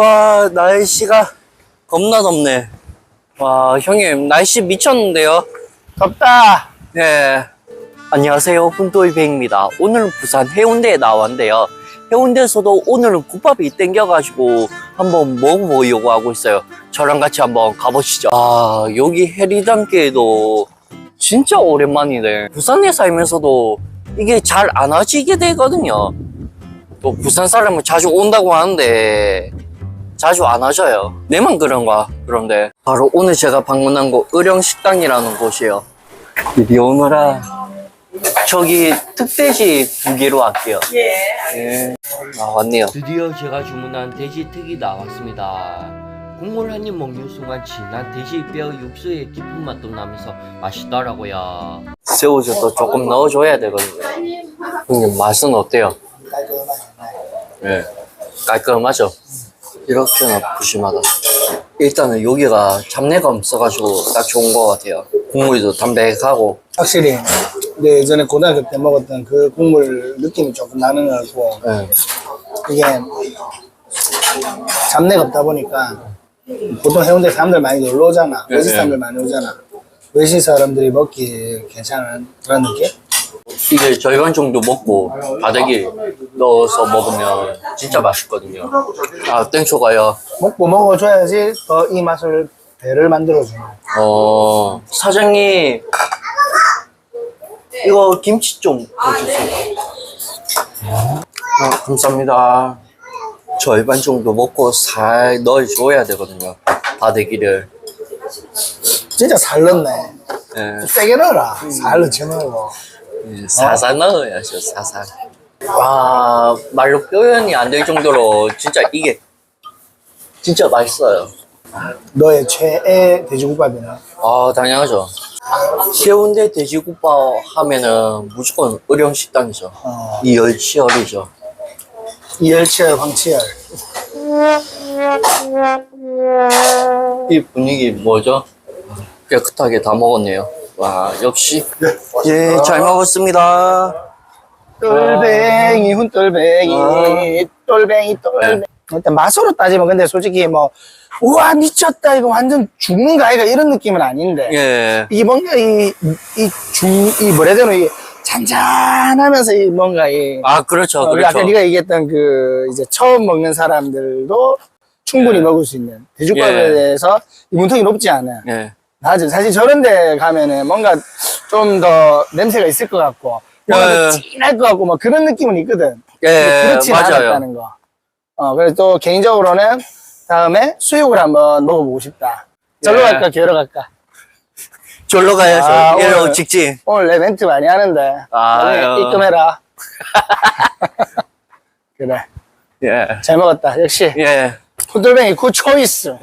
와, 날씨가 겁나 덥네. 와, 형님, 날씨 미쳤는데요? 덥다. 네. 안녕하세요. 훈도이배입니다. 오늘은 부산 해운대에 나왔는데요. 해운대에서도 오늘은 국밥이 땡겨가지고 한번 먹어보려고 하고 있어요. 저랑 같이 한번 가보시죠. 아, 여기 해리단길도 진짜 오랜만이네. 부산에 살면서도 이게 잘 안 하시게 되거든요. 또 부산 사람은 자주 온다고 하는데 자주 안 하셔요. 내만 그런가? 그런데 바로 오늘 제가 방문한 곳 의령식당이라는 곳이에요. 드디어 오느라 저기 특돼지 두 개로 할게요. 예. 아 왔네요. 드디어 제가 주문한 돼지 특이 나왔습니다. 국물 한 입 먹는 순간 진한 돼지 뼈 육수의 깊은 맛도 나면서 맛있더라고요. 새우젓도 조금 넣어줘야 되거든요. 형님 맛은 어때요? 네. 깔끔하죠? 이렇게나 푸짐하다. 일단은 여기가 잡내감 없어가지고 딱 좋은 것 같아요. 국물도 담백하고 확실히 내 예전에 고등학교 때 먹었던 그 국물 느낌이 조금 나는 것 같고 네. 이게 잡내가 없다 보니까 보통 해운대 사람들 많이 놀러 오잖아. 네, 외식 네. 사람들 많이 오잖아. 외식 사람들이 먹기 괜찮은 그런 느낌? 이게 절반 정도 먹고 바닥에 넣어서 먹으면 진짜 맛있거든요. 아, 땡초가요. 먹고 먹어줘야지 더 이 맛을 배를 만들어주는 어, 사장님, 이거 김치 좀 넣어주세요. 아, 감사합니다. 절반 정도 먹고 살 넣어줘야 되거든요. 바닥이를. 진짜 살 넣네. 예, 세게 넣어라. 살 넣지 말고. 예, 살살 넣어야죠, 살살. 와, 말로 표현이 안 될 정도로 진짜 이게 진짜 맛있어요. 너의 최애 돼지국밥이네. 아, 당연하죠. 해운대 돼지국밥 하면은 무조건 의령식당이죠. 어, 이열치열이죠. 이열치열, 황치열. 이 분위기 뭐죠? 깨끗하게 다 먹었네요. 와, 역시. 예, 잘 먹었습니다. 똘뱅이, 훈똘뱅이, 아. 똘뱅이, 똘뱅이. 네. 일단 맛으로 따지면 근데 솔직히 뭐, 우와, 미쳤다. 이거 완전 죽는 거 아이가 이런 느낌은 아닌데. 예. 이게 뭔가 이, 이 중, 이 뭐라 해야 되나, 이 잔잔하면서 이 뭔가 이. 아, 그렇죠, 어, 그렇죠. 아까 네가 얘기했던 그 이제 처음 먹는 사람들도 충분히 예. 먹을 수 있는 돼지국밥에 예. 대해서 이 문턱이 높지 않아. 예. 맞아. 사실 저런 데 가면은 뭔가 좀 더 냄새가 있을 것 같고, 뭔가 예. 더 진할 것 같고, 뭐 그런 느낌은 있거든. 예, 그렇지 맞아요. 않았다는 거. 어, 그래서 또 개인적으로는 다음에 수육을 한번 먹어보고 싶다. 절로 예. 갈까, 기어로 갈까? 졸로 가야죠. 아, 예로 오늘- 직진. 오늘 내 멘트 많이 하는데. 아유. 나중에 입금해라. 그래. 예. 잘 먹었다. 역시. 예. 푸들뱅이 굿 초이스.